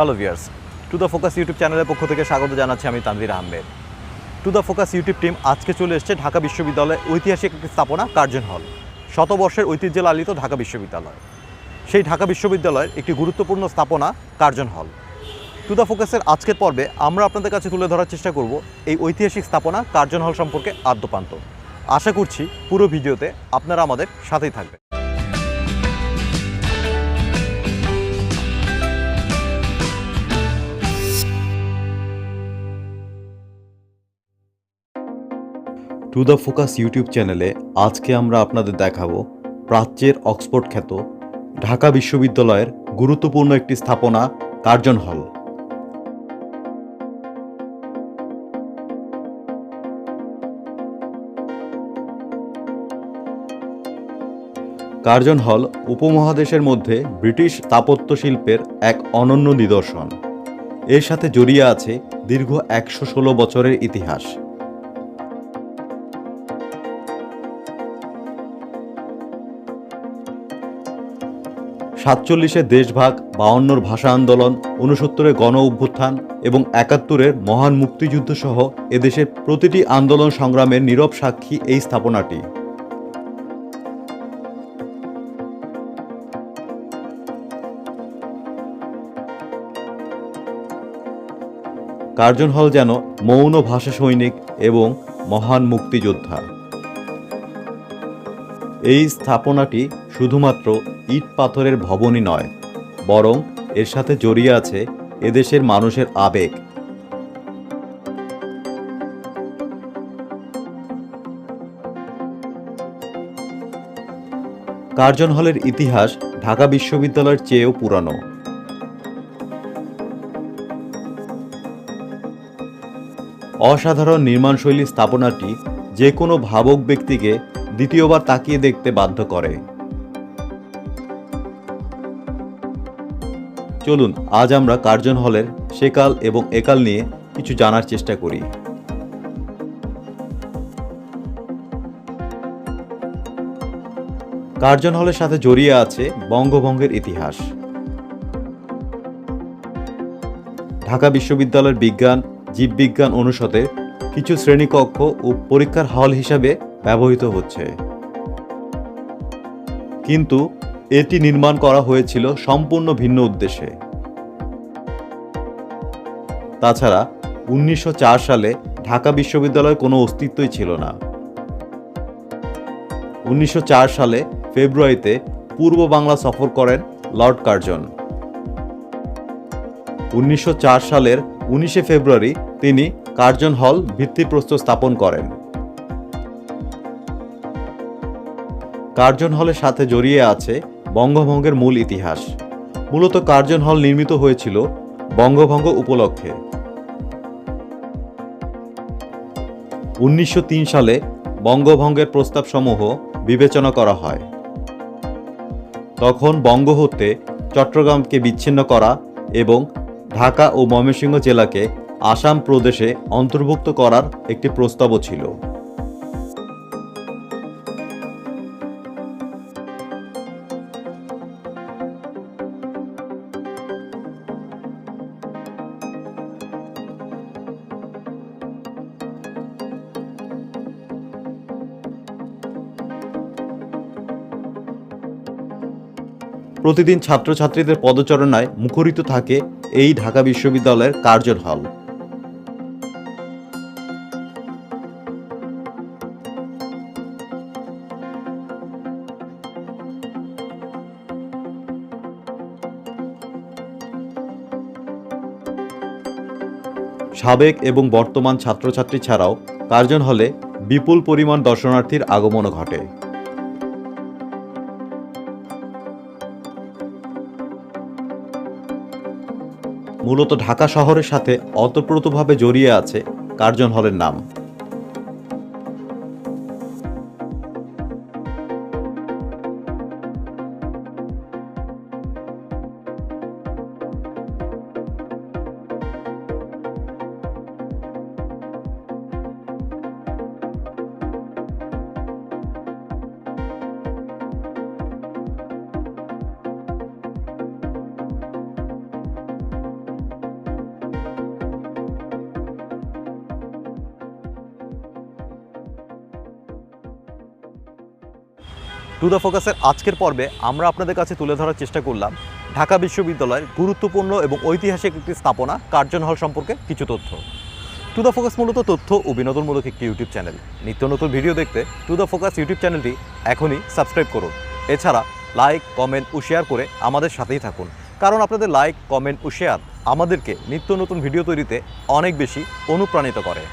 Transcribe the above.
Hello viewers to the focus YouTube চ্যানেলের পক্ষ থেকে স্বাগত জানাচ্ছি আমি Tanvir Ahmed. To the focus YouTube team আজকে চলে এসেছে ঢাকা বিশ্ববিদ্যালয়ের ঐতিহাসিক একটি স্থাপনা, কার্জন হল। শতবর্ষের ঐতিহ্য লালিত ঢাকা বিশ্ববিদ্যালয়। সেই ঢাকা বিশ্ববিদ্যালয়ের একটি গুরুত্বপূর্ণ স্থাপনা, কার্জন হল। টু দ্য ফোকাসের আজকের পর্বে আমরা আপনাদের কাছে তুলে ধরার চেষ্টা করব এই ঐতিহাসিক স্থাপনা, কার্জন হল সম্পর্কে আদ্যপান্ত। আশা করছি পুরো ভিডিওতে আপনারা আমাদের সাথেই থাকবেন। টু দ্য ফোকাস ইউটিউব চ্যানেলে আজকে আমরা আপনাদের দেখাবো প্রাচ্যের অক্সফোর্ড খ্যাত ঢাকা বিশ্ববিদ্যালয়ের গুরুত্বপূর্ণ একটি স্থাপনা, কার্জন হল। কার্জন হল উপমহাদেশের মধ্যে ব্রিটিশ স্থাপত্য শিল্পের এক অনন্য নিদর্শন। এর সাথে জড়িয়ে আছে দীর্ঘ একশো ষোলো বছরের ইতিহাস। সাতচল্লিশের দেশভাগ বাউন্নর ভাষা আন্দোলন উনসত্তরের গণ অভ্যুত্থান এবং একাত্তরের মহান মুক্তিযুদ্ধ সহ এদেশের প্রতিটি আন্দোলন সংগ্রামের নীরব সাক্ষী এই স্থাপনাটি। কার্জন হল যেন মৌন ভাষা সৈনিক এবং মহান মুক্তিযোদ্ধা। এই স্থাপনাটি শুধুমাত্র ইট পাথরের ভবনই নয়, বরং এর সাথে জড়িয়ে আছে এদেশের মানুষের আবেগ। কার্জন হলের ইতিহাস ঢাকা বিশ্ববিদ্যালয়ের চেয়েও পুরানো। অসাধারণ নির্মাণশৈলী স্থাপনাটি যে কোনো ভাবক ব্যক্তিকে দ্বিতীয়বার তাকিয়ে দেখতে বাধ্য করে। চলুন, আজ আমরা কার্জন হলের সেকাল এবং একাল নিয়ে কিছু জানার চেষ্টা করি। কার্জন হলের সাথে জড়িয়ে আছে বঙ্গভঙ্গের ইতিহাস। ঢাকা বিশ্ববিদ্যালয়ের বিজ্ঞান, জীববিজ্ঞান অনুষদের কিছু শ্রেণীকক্ষ ও পরীক্ষার হল হিসাবে ব্যবহৃত হচ্ছে। কিন্তু এটি নির্মাণ করা হয়েছিল সম্পূর্ণ ভিন্ন উদ্দেশ্যে। তাছাড়া উনিশশো চার সালে ঢাকা বিশ্ববিদ্যালয়ের কোনো অস্তিত্বই ছিল না। উনিশশো চার সালে ফেব্রুয়ারিতে পূর্ব বাংলা সফর করেন লর্ড কার্জন। উনিশশো চার সালের উনিশে ফেব্রুয়ারি তিনি কার্জন হল ভিত্তিপ্রস্তর স্থাপন করেন। কার্জন হলের সাথে জড়িয়ে আছে বঙ্গভঙ্গের মূল ইতিহাস। মূলত কার্জন হল নির্মিত হয়েছিল বঙ্গভঙ্গ উপলক্ষে। উনিশশো তিন সালে বঙ্গভঙ্গের প্রস্তাবসমূহ বিবেচনা করা হয়। তখন বঙ্গ হতে চট্টগ্রামকে বিচ্ছিন্ন করা এবং ঢাকা ও ময়মনসিংহ জেলাকে আসাম প্রদেশে অন্তর্ভুক্ত করার একটি প্রস্তাবও ছিল। প্রতিদিন ছাত্রছাত্রীদের পদচারণায় মুখরিত থাকে এই ঢাকা বিশ্ববিদ্যালয়ের কার্জন হল। সাবেক এবং বর্তমান ছাত্রছাত্রী ছাড়াও কার্জন হলে বিপুল পরিমাণ দর্শনার্থীর আগমনও ঘটে। মূলত ঢাকা শহরের সাথে অতপ্রতভাবে জড়িয়ে আছে কার্জন হলের নাম। টু দ্য ফোকাসের আজকের পর্বে আমরা আপনাদের কাছে তুলে ধরার চেষ্টা করলাম ঢাকা বিশ্ববিদ্যালয়ের গুরুত্বপূর্ণ এবং ঐতিহাসিক একটি স্থাপনা, কার্জন হল সম্পর্কে কিছু তথ্য। টু দ্য ফোকাস মূলত তথ্য ও বিনোদনমূলক একটি ইউটিউব চ্যানেল নিত্য নতুন ভিডিও দেখতে টু দ্য ফোকাস ইউটিউব চ্যানেলটি এখনই সাবস্ক্রাইব করুন। এছাড়া লাইক কমেন্ট ও শেয়ার করে আমাদের সাথেই থাকুন। কারণ আপনাদের লাইক কমেন্ট ও শেয়ার আমাদেরকে নিত্য নতুন ভিডিও তৈরিতে অনেক বেশি অনুপ্রাণিত করে।